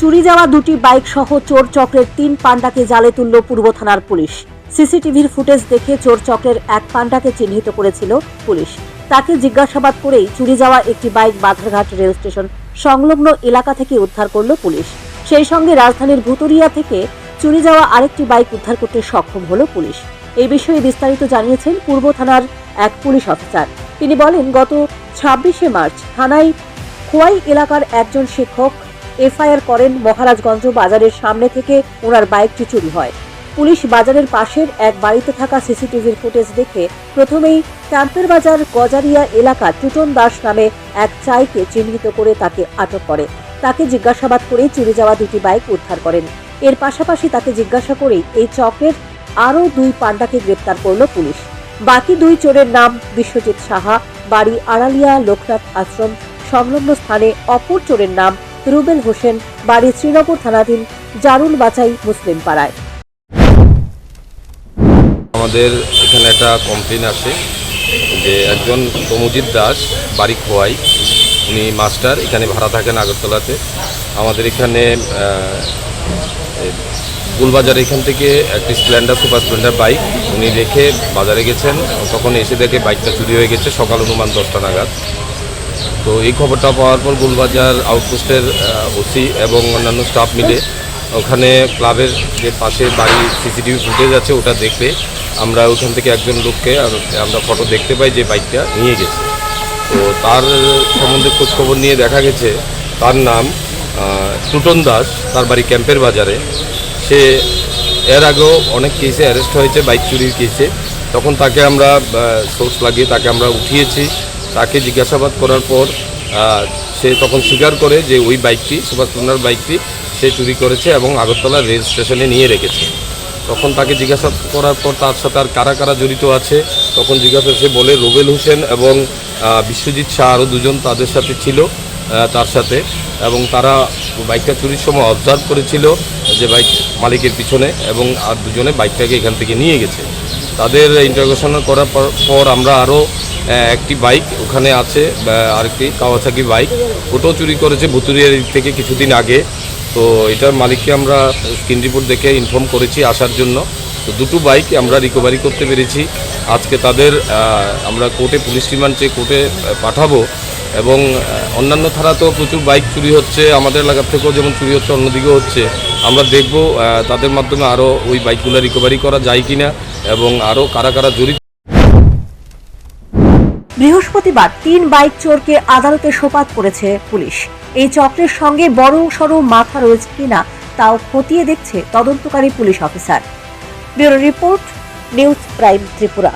চুরি যাওয়া দুটি বাইক সহ চোর চক্রের তিন পান্ডাকে জালে তুলল পূর্ব থানার পুলিশ। সিসিটিভির ফুটেজ দেখে চোর চক্রের এক পান্ডাকে চিহ্নিত করেছিল পুলিশ। তাকে জিজ্ঞাসাবাদ করেই চুরি যাওয়া একটি বাইক বাধারঘাট রেল স্টেশন সংলগ্ন এলাকা থেকে উদ্ধার করল পুলিশ। সেই সঙ্গে রাজধানীর ভুতুরিয়া থেকে চুরি যাওয়া আরেকটি বাইক উদ্ধার করতে সক্ষম হলো পুলিশ। এই বিষয়ে বিস্তারিত জানিয়েছেন পূর্ব থানার এক পুলিশ অফিসার। তিনি বলেন, গত ছাব্বিশে মার্চ থানায় খোয়াই এলাকার একজন শিক্ষক এফআইআর করেন মহারাজগঞ্জ বাজারের সামনে থেকে ওনার বাইকটি চুরি হয়। পুলিশ বাজারের পাশের এক বাড়িতে থাকা সিসিটিভির ফুটেজ দেখে প্রথমেই ক্যাম্পের বাজার গজারিয়া এলাকা টুটন দাস নামে এক চাইকে চিহ্নিত করে তাকে আটক করে। তাকে জিজ্ঞাসাবাদ করে চুরি যাওয়া দুটি বাইক উদ্ধার করেন। এর পাশাপাশি তাকে জিজ্ঞাসা করেই এই চক্রের আরও দুই পান্ডাকে গ্রেপ্তার করল পুলিশ। বাকি দুই চোরের নাম বিশ্বজিৎ সাহা, বাড়ি আড়ালিয়া লোকনাথ আশ্রম, সংলগ্ন স্থানে অপর চোরের নাম রুবেল হোসেন, বাড়ি শ্রীনগর থানাধীন জারুল বাছাই মুসলিম পাড়ায়। আমাদের এখানে একটা কমপ্লেন আসে যে একজন তমুজিৎ দাস বাড়ি খোয়াই। উনি মাস্টার, এখানে ভাড়া থাকেন আগরতলাতে। আমাদের এখানে গুলবাজার এখান থেকে একটি স্প্লেন্ডার, সুপার স্প্লেন্ডার বাইক উনি রেখে বাজারে গেছেন। তখন এসে দেখে বাইকটা চুরি হয়ে গেছে সকাল অনুমান দশটা নাগাদ। তো এই খবরটা পাওয়ার পর গুলবাজার আউটপোস্টের ওসি এবং অন্যান্য স্টাফ মিলে ওখানে ক্লাবের যে পাশে বাড়ি সিসিটিভি ফুটেজ আছে ওটা দেখে আমরা ওখান থেকে একজন লোককে আমরা ফটো দেখতে পাই যে বাইকটা নিয়ে গেছে। তো তার সম্বন্ধে খোঁজখবর নিয়ে দেখা গেছে, তার নাম টুটন দাস, তার বাড়ি ক্যাম্পের বাজারে। সে এর আগেও অনেক কেসে অ্যারেস্ট হয়েছে বাইক চুরির কেসে তখন তাকে আমরা সোর্স লাগিয়ে তাকে আমরা উঠিয়েছি। তাকে জিজ্ঞাসাবাদ করার পর সে তখন স্বীকার করে যে ওই বাইকটি, সুভাষ বাইকটি সে চুরি করেছে এবং আগরতলা রেল স্টেশনে নিয়ে রেখেছে। তখন তাকে জিজ্ঞাসা করার পর তার সাথে আর কারা কারা জড়িত আছে, তখন জিজ্ঞাসা সে বলে, রুবেল হোসেন এবং বিশ্বজিৎ শাহ আরও দুজন তাদের সাথে ছিল তার সাথে। এবং তারা বাইকটা চুরির সময় অবজার্ভ করেছিল যে বাইক মালিকের পিছনে এবং আর দুজনে বাইকটাকে এখান থেকে নিয়ে গেছে। তাদের ইন্টারোগেশন করার পর আমরা আরও একটি বাইক ওখানে আছে আরেকটি কাওয়াসাকি বাইক। ওটাও চুরি করেছে ভুতুরিয়ার দিক থেকে কিছুদিন আগে। তো এটার মালিককে আমরা স্ক্রিন রিপোর্ট দেখে ইনফর্ম করেছি আসার জন্য। তো দুটো বাইক আমরা রিকভারি করতে পেরেছি। আজকে তাদের আমরা কোর্টে পুলিশ রিমান্ড চেয়ে কোর্টে পাঠাবো। এবং অন্যান্য থানাতেও প্রচুর বাইক চুরি হচ্ছে। আমাদের এলাকার থেকেও যেমন চুরি হচ্ছে, অন্যদিকেও হচ্ছে। আমরা দেখব তাদের মাধ্যমে আরও ওই বাইকগুলো রিকভারি করা যায় কিনা এবং আরও কারা কারা জড়িত বৃহস্পতিবার তিন বাইক চোরকে আদালতে সোপাত করেছে পুলিশ। এই চক্রের সঙ্গে বড় সড়ো মাথা রয়েছে কিনা তাও খতিয়ে দেখছে তদন্তকারী police officer. Bureau report, news prime Tripura.